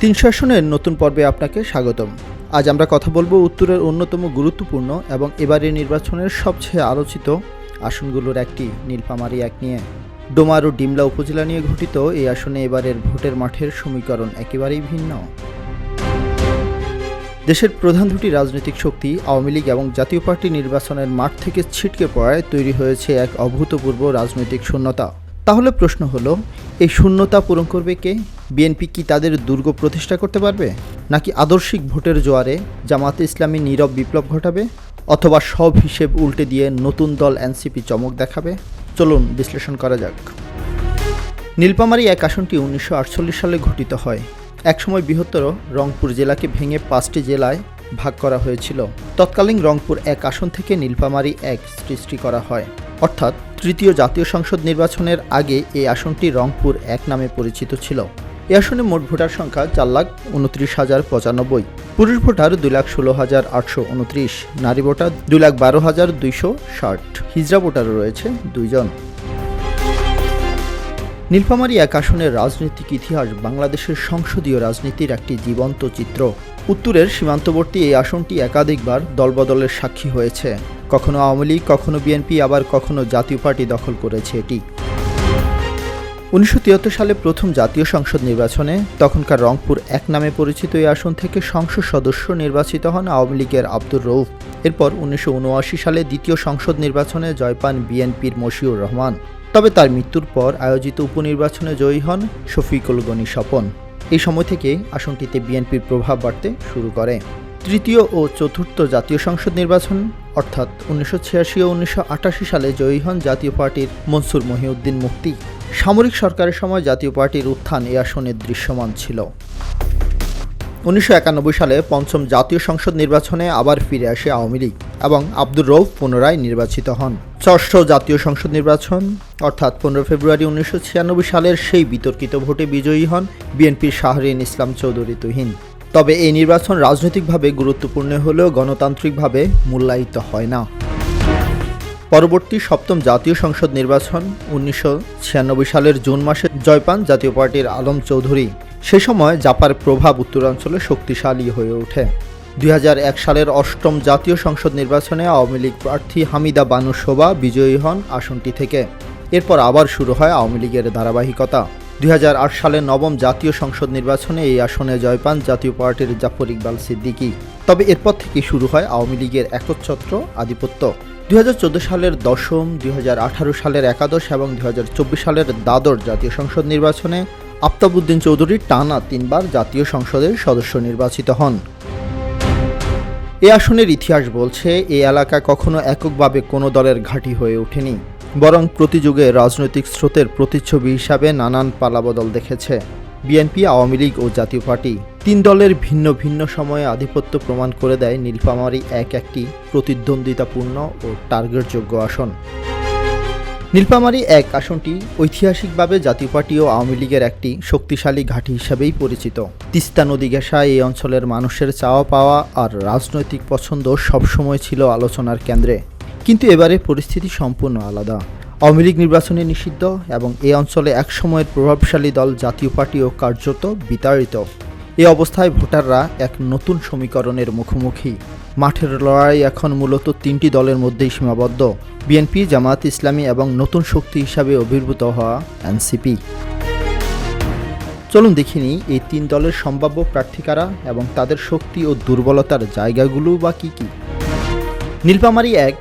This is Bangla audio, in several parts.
তিনশো আসনের নতুন পর্বে আপনাকে স্বাগতম। আজ আমরা কথা বলব উত্তরের অন্যতম গুরুত্বপূর্ণ এবং এবারের নির্বাচনের সবচেয়ে আলোচিত আসনগুলোর একটি, নীলফামারী এক নিয়ে। ডোমার ও ডিমলা উপজেলা নিয়ে ঘটিত এই আসনে এবারের ভোটের মাঠের সমীকরণ একেবারেই ভিন্ন। দেশের প্রধান দুটি রাজনৈতিক শক্তি, আওয়ামী লীগ এবং জাতীয় পার্টি নির্বাচনের মাঠ থেকে ছিটকে পড়ায় তৈরি হয়েছে এক অভূতপূর্ব রাজনৈতিক শূন্যতা। তাহলে প্রশ্ন হলো, এই শূন্যতা পূরণ করবে কে? বিএনপি কি তাদের দুর্গ প্রতিষ্ঠা করতে পারবে? নাকি আদর্শিক ভোটের জোয়ারে জামাতে ইসলামী নীরব বিপ্লব ঘটাবে? অথবা সব হিসেব উল্টে দিয়ে নতুন দল এনসিপি চমক দেখাবে? চলুন বিশ্লেষণ করা যাক। নীলপামারী এক আসনটি উনিশশো আটচল্লিশ সালে ঘটিত হয়। একসময় বৃহত্তর রংপুর জেলাকে ভেঙে পাঁচটি জেলায় ভাগ করা হয়েছিল। তৎকালীন রংপুর এক আসন থেকে নীলপামারী এক সৃষ্টি করা হয়। অর্থাৎ তৃতীয় জাতীয় সংসদ নির্বাচনের আগে এই আসনটি রংপুর এক নামে পরিচিত ছিল। এই আসনে মোট ভোটার সংখ্যা চার লাখ উনত্রিশ হাজার পঁচানব্বই। পুরুষ ভোটার দুই লাখ ষোলো হাজার আটশো উনত্রিশ। নারী ভোটার দুই লাখ বারো হাজার দুইশো ষাট। হিজড়া ভোটারও রয়েছে দুইজন। নীলফামারী এক আসনের রাজনৈতিক ইতিহাস বাংলাদেশের সংসদীয় রাজনীতির একটি জীবন্ত চিত্র। উত্তরের সীমান্তবর্তী এই আসনটি একাধিকবার দলবদলের সাক্ষী হয়েছে। কখনো আওয়ামী লীগ, কখনো বিএনপি, আবার কখনো জাতীয় পার্টি দখল করেছে এটি। উনিশশো তিয়াত্তর সালে প্রথম জাতীয় সংসদ নির্বাচনে তখনকার রংপুর এক নামে পরিচিত এই আসন থেকে সংসদ সদস্য নির্বাচিত হন আওয়ামী লীগের আব্দুর রৌফ এরপর উনিশশো উনআশি সালে দ্বিতীয় সংসদ নির্বাচনে জয় পান বিএনপির মশিউর রহমান। তবে তার মৃত্যুর পর আয়োজিত উপনির্বাচনে জয়ী হন শফিকুল গনি স্বপন। এই সময় থেকে আসনটিতে বিএনপির প্রভাব বাড়তে শুরু করে। তৃতীয় ও চতুর্থ জাতীয় সংসদ নির্বাচন অর্থাৎ উনিশশো ছিয়াশি ও উনিশশো আটাশি সালে জয়ী হন জাতীয় পার্টির মনসুর মহিউদ্দিন মুক্তি সামরিক সরকারের সময় জাতীয় পার্টির উত্থান এ আসনে দৃশ্যমান ছিল। উনিশশো একানব্বই সালে পঞ্চম জাতীয় সংসদ নির্বাচনে আবার ফিরে আসে আওয়ামী লীগ এবং আব্দুর রৌফ পুনরায় নির্বাচিত হন। ষষ্ঠ জাতীয় সংসদ নির্বাচন, অর্থাৎ পনেরো ফেব্রুয়ারি উনিশশো ছিয়ানব্বই সালের সেই বিতর্কিত ভোটে বিজয়ী হন বিএনপির শাহরিন ইসলাম চৌধুরী তুহিন। তবে এই নির্বাচন রাজনৈতিকভাবে গুরুত্বপূর্ণ হলেও গণতান্ত্রিকভাবে মূল্যায়িত হয় না। পরবর্তী সপ্তম জাতীয় সংসদ নির্বাচন উনিশশো ছিয়ানব্বই সালের জুন মাসে জয় পান জাতীয় পার্টির আলম চৌধুরী। সে সময় জাপার প্রভাব উত্তরাঞ্চলে শক্তিশালী হয়ে ওঠে। দুই হাজার এক সালের অষ্টম জাতীয় সংসদ নির্বাচনে আওয়ামী লীগ প্রার্থী হামিদা বানু শোভা বিজয়ী হন আসনটি থেকে। এরপর আবার শুরু হয় আওয়ামী লীগের ধারাবাহিকতা। দুই হাজার আট সালের নবম জাতীয় সংসদ নির্বাচনে এই আসনে জয় পান জাতীয় পার্টির জাফর ইকবাল সিদ্দিকী। তবে এরপর থেকে শুরু হয় আওয়ামী লীগের একচ্ছত্র আধিপত্য। দুই হাজার চোদ্দ সালের দশম, দুই হাজার আঠারো সালের একাদশ এবং দুই হাজার চব্বিশ সালের দ্বাদশ জাতীয় সংসদ নির্বাচনে আফতাবুদ্দিন চৌধুরী টানা তিনবার জাতীয় সংসদের সদস্য নির্বাচিত হন। এ আসনের ইতিহাস বলছে এই এলাকা কখনো এককভাবে কোনো দলের ঘাঁটি হয়ে ওঠেনি। বরং প্রতিযুগে রাজনৈতিক স্রোতের প্রতিচ্ছবি হিসাবে নানান পালাবদল দেখেছে। বিএনপি, আওয়ামী লীগ ও জাতীয় পার্টি। তিন দলের ভিন্ন ভিন্ন সময়ে আধিপত্য প্রমাণ করে দেয় নীলফামারী এক একটি প্রতিদ্বন্দ্বিতাপূর্ণ ও টার্গেটযোগ্য আসন। নীলফামারী এক আসনটি ঐতিহাসিকভাবে জাতীয় পার্টি ও আওয়ামী লীগের একটি শক্তিশালী ঘাঁটি হিসাবেই পরিচিত। তিস্তা নদী ঘেঁষা এই অঞ্চলের মানুষের চাওয়া পাওয়া আর রাজনৈতিক পছন্দ সবসময় ছিল আলোচনার কেন্দ্রে। কিন্তু এবারে পরিস্থিতি সম্পূর্ণ আলাদা। আওয়ামী লীগ নির্বাচনে নিষিদ্ধ এবং এই অঞ্চলে একসময়ের প্রভাবশালী দল, জাতীয় পার্টিও কার্যত বিতাড়িত। এ অবস্থায় ভোটাররা এক নতুন সমীকরণের মুখোমুখি। মাঠের লড়াই এখন মূলত তিনটি দলের মধ্যেই সীমাবদ্ধ। বিএনপি জামাত ইসলামী এবং নতুন শক্তি হিসাবে আবির্ভূত হওয়া এনসিপি। চলুন দেখিনি এই তিন দলের সম্ভাব্য প্রার্থিকারা এবং তাদের শক্তি ও দুর্বলতার জায়গাগুলো বা কী কী। নীলপামারী এক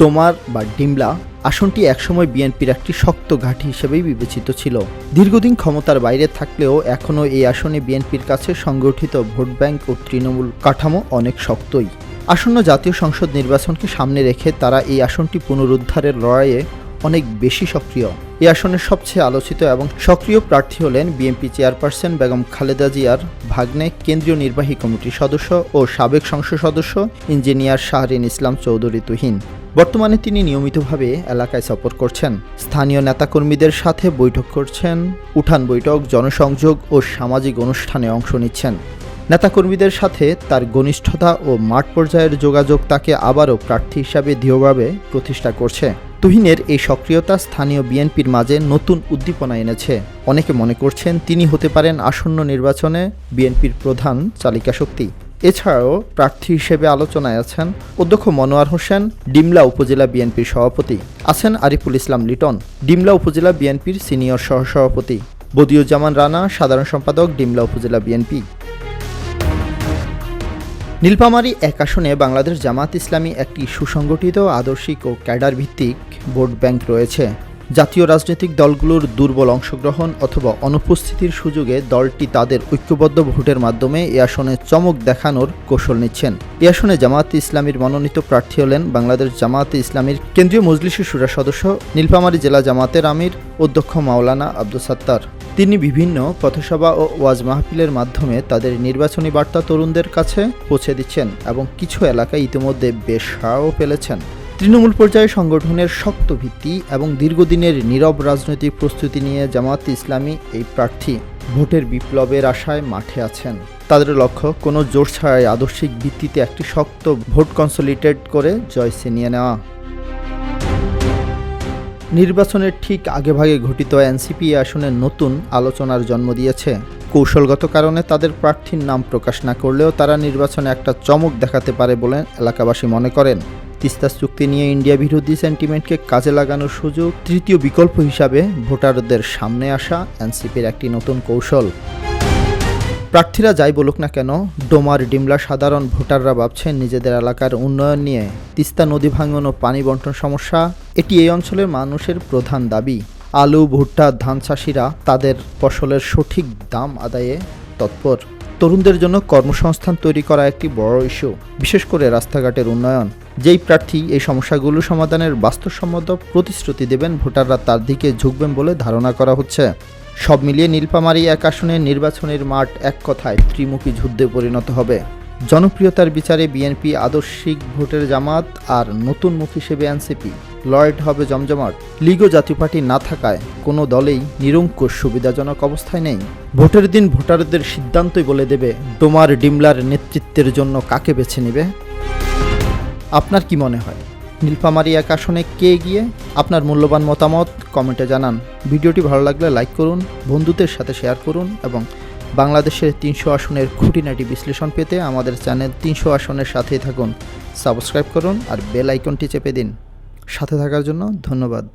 ডোমার বা ডিমলা আসনটি একসময় বিএনপির একটি শক্ত ঘাঁটি হিসেবেই বিবেচিত ছিল। দীর্ঘদিন ক্ষমতার বাইরে থাকলেও এখনও এই আসনে বিএনপির কাছে সংগঠিত ভোট ব্যাংক ও তৃণমূল কাঠামো অনেক শক্তই। আসন্ন জাতীয় সংসদ নির্বাচনকে সামনে রেখে তারা এই আসনটি পুনরুদ্ধারের লড়াইয়ে অনেক বেশি সক্রিয়। এই আসনের সবচেয়ে আলোচিত এবং সক্রিয় প্রার্থী হলেন বিএনপি চেয়ারপারসন বেগম খালেদা জিয়ার ভাগ্নে কেন্দ্রীয় নির্বাহী কমিটির সদস্য ও সাবেক সংসদ সদস্য ইঞ্জিনিয়ার শাহরিন ইসলাম চৌধুরী তুহিন। বর্তমানে তিনি নিয়মিতভাবে এলাকায় সফর করছেন। স্থানীয় নেতাকর্মীদের সাথে বৈঠক করছেন। উঠান বৈঠক, জনসংযোগ ও সামাজিক অনুষ্ঠানে অংশ নিচ্ছেন। নেতাকর্মীদের সাথে তার ঘনিষ্ঠতা ও মাঠ পর্যায়ের যোগাযোগ তাকে আবারও প্রার্থী হিসাবে দৃঢ়ভাবে প্রতিষ্ঠা করছে। তুহিনের এই সক্রিয়তা স্থানীয় বিএনপির মাঝে নতুন উদ্দীপনা এনেছে। অনেকে মনে করছেন তিনি হতে পারেন আসন্ন নির্বাচনে বিএনপির প্রধান চালিকা শক্তি এছাড়াও প্রার্থী হিসেবে আলোচনায় আছেন অধ্যক্ষ মনোয়ার হোসেন, ডিমলা উপজেলা বিএনপির সভাপতি। আছেন আরিফুল ইসলাম লিটন, ডিমলা উপজেলা বিএনপির সিনিয়র সহসভাপতি। বদিউজ্জামান রানা, সাধারণ সম্পাদক, ডিমলা উপজেলা বিএনপি। নীলফামারী এক আসনে বাংলাদেশ জামাত ইসলামী একটি সুসংগঠিত, আদর্শিক ও ক্যাডার ভিত্তিক ভোট ব্যাংক রয়েছে। জাতীয় রাজনৈতিক দলগুলোর দুর্বল অংশগ্রহণ অথবা অনুপস্থিতির সুযোগে দলটি তাদের ঐক্যবদ্ধ ভোটের মাধ্যমে এ আসনে চমক দেখানোর কৌশল নিচ্ছেন। এ আসনে জামাত ইসলামীর মনোনীত প্রার্থী হলেন বাংলাদেশ জামাত ইসলামীর কেন্দ্রীয় মজলিসের সুরা সদস্য, নীলফামারী জেলা জামাতের আমির, অধ্যক্ষ মাওলানা আব্দুল সাত্তার। তিনি বিভিন্ন পথসভা ও ওয়াজ মাহফিলের মাধ্যমে তাদের নির্বাচনী বার্তা তরুণদের কাছে পৌঁছে দিচ্ছেন এবং কিছু এলাকায় ইতিমধ্যে বেশ সাড়াও ফেলেছেন। তৃণমূল পর্যায়ে সংগঠনের শক্ত ভিত্তি এবং দীর্ঘদিনের নীরব রাজনৈতিক প্রস্তুতি নিয়ে জামাত ইসলামী এই প্রার্থী ভোটের বিপ্লবের আশায় মাঠে আছেন। তাদের লক্ষ্য, কোনো জোর ছাড়াই আদর্শিক ভিত্তিতে একটি শক্ত ভোট কনসলিটেট করে জয় ছিনিয়ে নেওয়া। নির্বাচনের ঠিক আগেভাগে ঘটিত এনসিপি আসনে নতুন আলোচনার জন্ম দিয়েছে। কৌশলগত কারণে তাদের প্রার্থীর নাম প্রকাশ না করলেও তারা নির্বাচনে একটা চমক দেখাতে পারে বলে এলাকাবাসী মনে করেন। তিস্তা চুক্তি নিয়ে ইন্ডিয়া বিরোধী সেন্টিমেন্টকে কাজে লাগানোর সুযোগ তৃতীয় বিকল্প হিসাবে ভোটারদের সামনে আসা এনসিপির একটি নতুন কৌশল। প্রার্থীরা যাই বলুক না কেন, ডোমার ডিমলা সাধারণ ভোটাররা ভাবছেন নিজেদের এলাকার উন্নয়ন নিয়ে। তিস্তা নদী ভাঙন ও পানি বন্টন সমস্যা, এটি এই অঞ্চলের মানুষের প্রধান দাবি। আলু, ভুট্টা, ধান চাষিরা তাদের ফসলের সঠিক দাম আদায়ে তৎপর। তরুণদের জন্য কর্মসংস্থান তৈরি করা একটি বড় ইস্যু, বিশেষ করে রাস্তাঘাটের উন্নয়ন। যেই প্রার্থী এই সমস্যাগুলো সমাধানের বাস্তবসম্মত প্রতিশ্রুতি দেবেন, ভোটাররা তার দিকে ঝুঁকবেন বলে ধারণা করা হচ্ছে। সব মিলিয়ে নীলপামারী এক আসনে নির্বাচনের মাঠ এক কথায় ত্রিমুখী যুদ্ধে পরিণত হবে। জনপ্রিয়তার বিচারে বিএনপি আদর্শিক ভোটের জামাত আর নতুন মুখ হিসেবে এনসিপি। লয়েড হবে জমজমাট। লীগ জাতীয় পার্টি না থাকায় কোনো দলেই নিরঙ্কুশ সুবিধাজনক অবস্থায় নেই। ভোটের দিন ভোটারদের সিদ্ধান্তই বলে দেবে ডোমার ডিমলার নেতৃত্বের জন্য কাকে বেছে নেবে। আপনার কি মনে হয়? নীলফামারী এক আসনে কে গিয়ে আপনার মূল্যবান মতামত কমেন্টে জানান। ভিডিওটি ভালো লাগলে লাইক করুন, বন্ধুদের সাথে শেয়ার করুন এবং বাংলাদেশের তিনশো আসনের খুঁটিনাটি বিশ্লেষণ পেতে আমাদের চ্যানেল তিনশো আসনের সাথেই থাকুন। সাবস্ক্রাইব করুন আর বেল আইকনটি চেপে দিন। সাথে থাকার জন্য ধন্যবাদ।